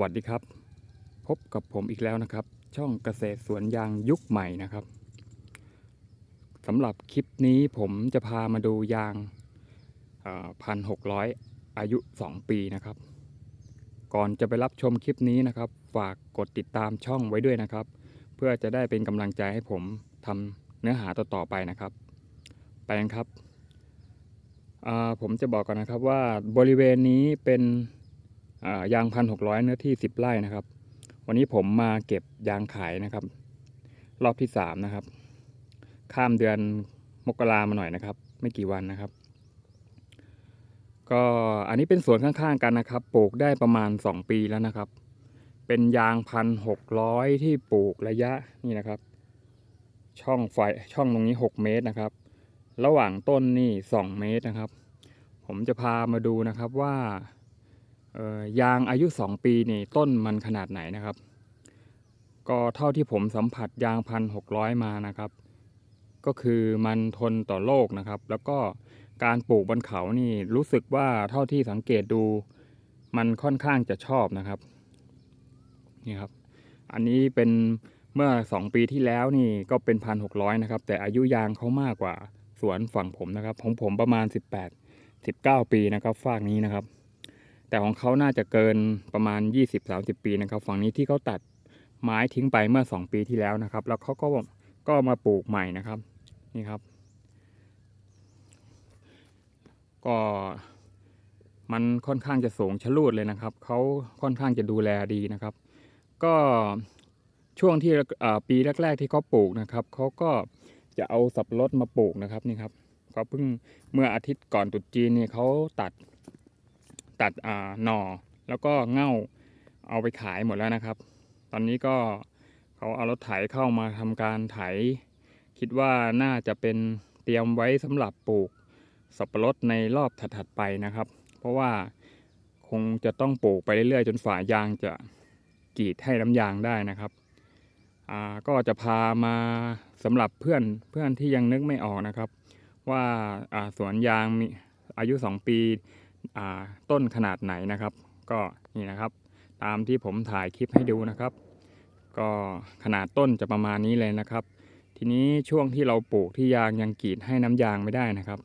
วัสดีครับ พบกับผมอีกแล้วนะครับ ช่องเกษตรสวนยางยุคใหม่นะครับสำหรับคลิปนี้ผมจะพามาดูยางพันหกร้อยอายุ 2 ปีนะครับ ก่อนจะไปรับชมคลิปนี้นะครับ ฝากกดติดตามช่องไว้ด้วยนะครับ เพื่อจะได้เป็นกำลังใจให้ผมทำเนื้อหาต่อๆไปนะครับ ไปกันครับผมจะบอกก่อนนะครับว่าบริเวณนี้เป็น ยางพันหกร้อยเนื้อที่สิบไร่นะครับ วันนี้ผมมาเก็บยางขายนะครับ รอบที่สามนะครับ ข้ามเดือนมกรามาหน่อยนะครับ ไม่กี่วันนะครับ ก็อันนี้เป็นสวนข้างๆกันนะครับ ปลูกได้ประมาณสองปีแล้วนะครับ เป็นยางพันหกร้อยที่ปลูกระยะนี่นะครับ ช่องไฟช่องตรงนี้หกเมตรนะครับ ระหว่างต้นนี่สองเมตรนะครับ ผมจะพามาดูนะครับว่า ยางอายุ 2 ปีนี่ต้นมันขนาดไหนนะครับ ก็เท่าที่ผมสัมผัสยางพันหกร้อยมานะครับ ก็คือมันทนต่อโรคนะครับ แล้วก็การปลูกบนเขานี่รู้สึกว่าเท่าที่สังเกตดูมันค่อนข้างจะชอบนะครับนี่ครับ อันนี้เป็นเมื่อ 2 ปีที่แล้วนี่ก็เป็นพันหกร้อยนะครับ แต่อายุยางเขามากกว่าสวนฝั่งผมนะครับของผมประมาณ 18 19 ปีนะครับฝากนี้นะครับ แต่ของเขาน่าจะเกินประมาณ 20-30 ปีนะครับ ฝั่งนี้ที่เขาตัดไม้ทิ้งไปเมื่อ 2 ปีที่แล้วนะครับ แล้วเขาก็ก็มาปลูกใหม่นะครับนี่ครับ ก็มันค่อนข้างจะสูงชะลูดเลยนะครับเขาค่อนข้างจะดูแลดีนะครับ ก็ช่วงที่ปีแรก ๆ ที่เขาปลูกนะครับเขาก็จะเอาสับปะรดมาปลูกนะครับนี่ครับเขาเพิ่งเมื่ออาทิตย์ก่อนตรุษจีนเนี่ยเขาตัด ตัดอ่าหน่อแล้วก็เง่าเอาไปขายหมดแล้วนะครับ ตอนนี้ก็เขาเอารถไถเข้ามาทำการไถ คิดว่าน่าจะเป็นเตรียมไว้สำหรับปลูกสับปะรดในรอบถัดๆไปนะครับ เพราะว่าคงจะต้องปลูกไปเรื่อยๆ จนฝายางจะกรีดให้น้ำยางได้นะครับอ่าก็จะพามาสำหรับเพื่อนเพื่อนที่ยังนึกไม่ออกนะครับ ว่าอ่าสวนยางมีอายุ 2 ปี ต้นขนาดไหนนะครับ ก็นี่นะครับ ตามที่ผมถ่ายคลิปให้ดูนะครับ ก็ขนาดต้นจะประมาณนี้เลยนะครับ ทีนี้ช่วงที่เราปลูกที่ยางยังกรีดให้น้ำยางไม่ได้นะครับ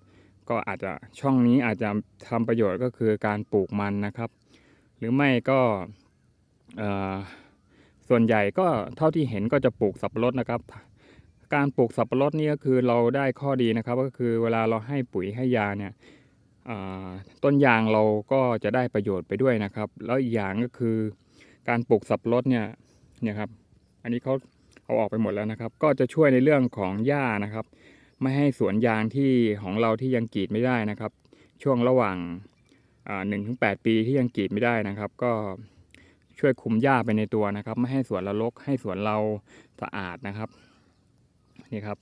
ก็อาจจะช่องนี้อาจจะทำประโยชน์ก็คือการปลูกมันนะครับ หรือไม่ก็ส่วนใหญ่ก็เท่าที่เห็นก็จะปลูกสับปะรดนะครับ การปลูกสับปะรดนี่ก็คือเราได้ข้อดีนะครับ ก็คือเวลาเราให้ปุ๋ยให้ยาเนี่ย ต้นยางเราก็จะได้ประโยชน์ไปด้วยนะครับ แล้วอีกอย่างก็คือการปลูกสับปะรดเนี่ยเนี่ยครับ อันนี้เขาเอาออกไปหมดแล้วนะครับ ก็จะช่วยในเรื่องของหญ้านะครับ ไม่ให้สวนยางที่ของเราที่ยังกรีดไม่ได้นะครับ ช่วงระหว่างหนึ่งถึงแปดปีที่ยังกรีดไม่ได้นะครับ ก็ช่วยคุมหญ้าไปในตัวนะครับ ไม่ให้สวนเรารกให้สวนเราสะอาดนะครับนี่ครับ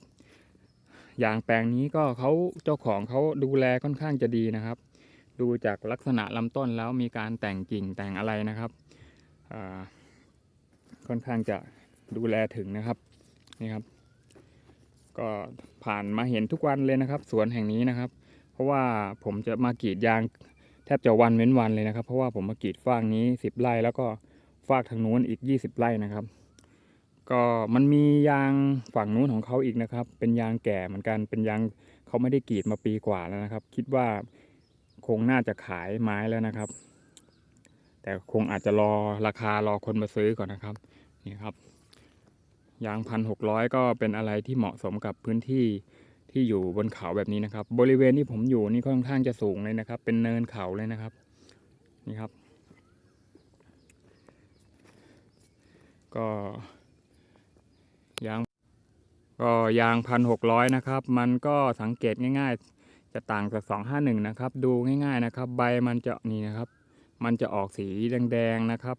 ยางแปลงนี้ก็เขาเจ้าของเขาดูแลค่อนข้างจะดีนะครับ ดูจากลักษณะลำต้นแล้วมีการแต่งกิ่งแต่งอะไรนะครับค่อนข้างจะดูแลถึงนะครับนี่ครับ ก็ผ่านมาเห็นทุกวันเลยนะครับ สวนแห่งนี้นะครับ เพราะว่าผมจะมากรีดยางแทบจะวันเว้นวันเลยนะครับ เพราะว่าผมมากรีดฟางนี้ 10 ไร่แล้วก็ฟากทางนู้นอีก 20 ไร่นะครับ ก็มันมียางฝั่งนู้นของเขาอีกนะครับ เป็นยางแก่เหมือนกันเป็นยางเขาไม่ได้กรีดมาปีกว่าแล้วนะครับ คิดว่าคงน่าจะขายไม้แล้วนะครับ แต่คงอาจจะรอราคารอคนมาซื้อก่อนนะครับนี่ครับ ยางพันหกร้อยก็เป็นอะไรที่เหมาะสมกับพื้นที่ที่อยู่บนเขาแบบนี้นะครับ บริเวณที่ผมอยู่นี่ค่อนข้างจะสูงเลยนะครับ เป็นเนินเขาเลยนะครับนี่ครับ ก็ ยางก็ยางพันหกร้อยนะครับ มันก็สังเกตง่าย ๆ จะต่างจากสองห้าหนึ่งนะครับ ดูง่ายๆนะครับ ใบมันจะนี่นะครับ มันจะออกสีแดงๆนะครับ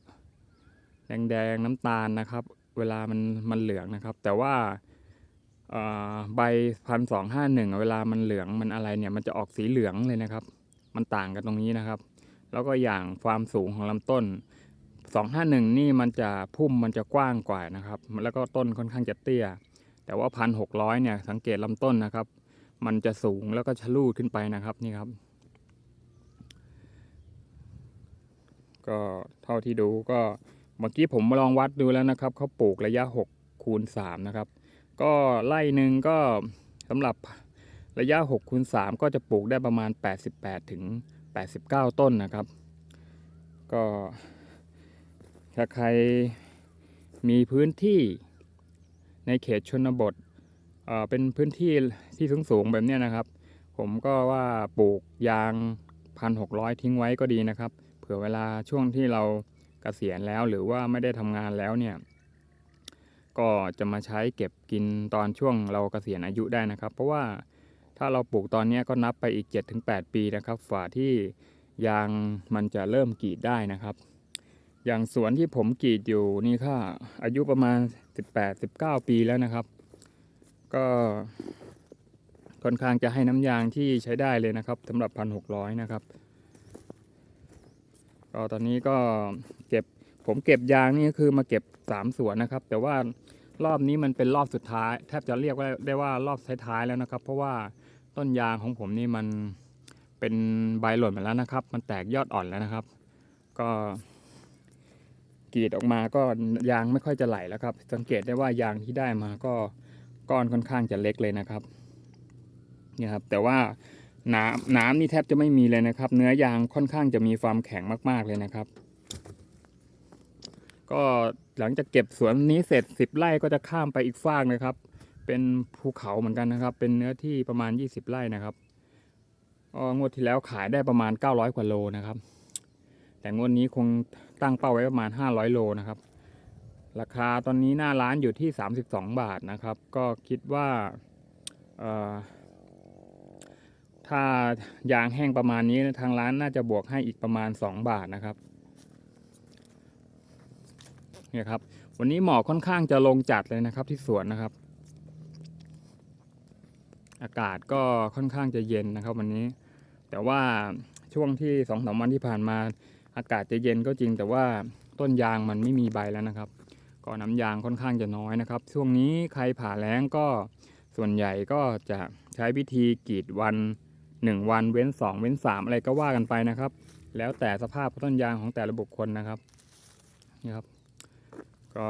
แดงๆน้ำตาลนะครับ เวลามันมันเหลืองนะครับ แต่ว่าใบพันสองห้าหนึ่งเวลามันเหลืองมันอะไรเนี่ย มันจะออกสีเหลืองเลยนะครับ มันต่างกันตรงนี้นะครับ แล้วก็อย่างความสูงของลำต้น 251 นี่มันจะพุ่มมันจะกว้างกว่านะครับ แล้วก็ต้นค่อนข้างจะเตี้ย แต่ว่าพันหกร้อยเนี่ยสังเกตลำต้นนะครับ มันจะสูงแล้วก็ชะลูดขึ้นไปนะครับนี่ครับ ก็เท่าที่ดูก็เมื่อกี้ผมลองวัดดูแล้วนะครับเขาปลูกระยะ 6 คูณ 3 นะครับ ก็ไร่หนึ่งก็สำหรับระยะ6คูณ3ก็จะปลูกได้ประมาณ 88ถึง89 ต้นนะครับ ก็ ถ้าใครมีพื้นที่ในเขตชนบทเเป็นพื้นที่ที่สูงๆแบบนี้นะครับ ผมก็ว่าปลูกยาง 1,600 ทิ้งไว้ก็ดีนะครับ เผื่อเวลาช่วงที่เราเกษียณแล้วหรือว่าไม่ได้ทำงานแล้วเนี่ย ก็จะมาใช้เก็บกินตอนช่วงเราเกษียณอายุได้นะครับ เพราะว่าถ้าเราปลูกตอนนี้ก็นับไปอีก 7-8 ปีนะครับฝ่าที่ยางมันจะเริ่มกรีดได้นะครับ อย่างสวนที่ผมกรีดอยู่นี่ค่ะ อายุประมาณ 18-19 ปีแล้วนะครับ ก็ค่อนข้างจะให้น้ำยางที่ใช้ได้เลยนะครับสำหรับ 1,600 นะครับ ก็ตอนนี้ก็เก็บผมเก็บยางนี่ก็คือมาเก็บ 3 สวนนะครับ แต่ว่ารอบนี้มันเป็นรอบสุดท้าย แทบจะเรียกว่าได้ว่ารอบท้ายๆแล้วนะครับ เพราะว่าต้นยางของผมนี่มันเป็นใบหล่นมาแล้วนะครับ มันแตกยอดอ่อนแล้วนะครับ ก็ กรีดออกมาก็ยางไม่ค่อยจะไหลแล้วครับ สังเกตได้ว่ายางที่ได้มาก็ก้อนค่อนข้างจะเล็กเลยนะครับเนี่ยครับ แต่ว่าน้ำน้ำนี่แทบจะไม่มีเลยนะครับ เนื้อยางค่อนข้างจะมีความแข็งมาก ๆเลยนะครับ ก็หลังจากเก็บสวนนี้เสร็จ10ไร่ก็จะข้ามไปอีกฟากนะครับ เป็นภูเขาเหมือนกันนะครับ เป็นเนื้อที่ประมาณ20ไร่นะครับก็งวดที่แล้วขายได้ประมาณ900กว่าโลนะครับ แต่งวดนี้คงตั้งเป้าไว้ประมาณ 500 โลนะครับ ราคาตอนนี้หน้าร้านอยู่ที่ 32 บาทนะครับ ก็คิดว่าถ้ายางแห้งประมาณนี้ทางร้านน่าจะบวกให้อีกประมาณ 2 บาทนะครับเนี่ยครับ วันนี้หมอกค่อนข้างจะลงจัดเลยนะครับที่สวนนะครับ อากาศก็ค่อนข้างจะเย็นนะครับ วันนี้ แต่ว่าช่วงที่สองสามวันที่ผ่านมา อากาศจะเย็นก็จริงแต่ว่าต้นยางมันไม่มีใบแล้วนะครับก็น้ำยางค่อนข้างจะน้อยนะครับ ช่วงนี้ใครผ่าแล้งก็ส่วนใหญ่ก็จะใช้วิธีกรีดวัน 1 วันเว้น 2 เว้น 3 อะไรก็ว่ากันไปนะครับ แล้วแต่สภาพต้นยางของแต่ละบุคคลนะครับนี่ครับ ก็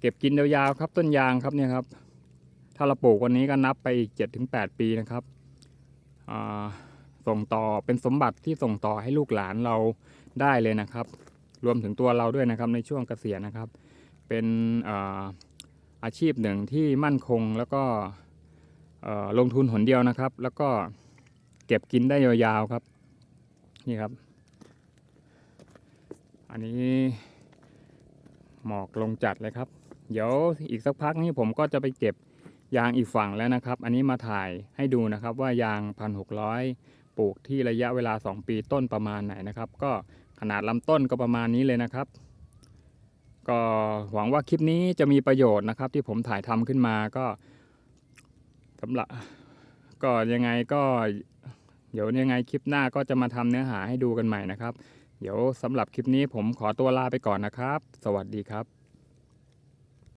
เก็บกินยาวๆครับต้นยางครับเนี่ยครับ ถ้าเราปลูกวันนี้ก็นับไปอีก 7-8 ปีนะครับอ่า ส่งต่อเป็นสมบัติที่ส่งต่อให้ลูกหลานเราได้เลยนะครับ รวมถึงตัวเราด้วยนะครับในช่วงเกษียณนะครับ เป็นอาอาชีพหนึ่งที่มั่นคงแล้วก็ลงทุนหนเดียวนะครับ แล้วก็เก็บกินได้ยาวๆครับนี่ครับ อันนี้หมอกลงจัดเลยครับ เดี๋ยวอีกสักพักนี้ผมก็จะไปเก็บยางอีกฝั่งแล้วนะครับ อันนี้มาถ่ายให้ดูนะครับว่ายาง1,600 ปลูกที่ระยะเวลา 2 ปีต้นประมาณไหนนะครับ ก็ขนาดลำต้นก็ประมาณนี้เลยนะครับ ก็หวังว่าคลิปนี้จะมีประโยชน์นะครับ ที่ผมถ่ายทำขึ้นมาก็สำหรับก็ยังไงก็เดี๋ยวยังไงคลิปหน้าก็จะมาทำเนื้อหาให้ดูกันใหม่นะครับ เดี๋ยวสำหรับคลิปนี้ผมขอตัวลาไปก่อนนะครับ สวัสดีครับ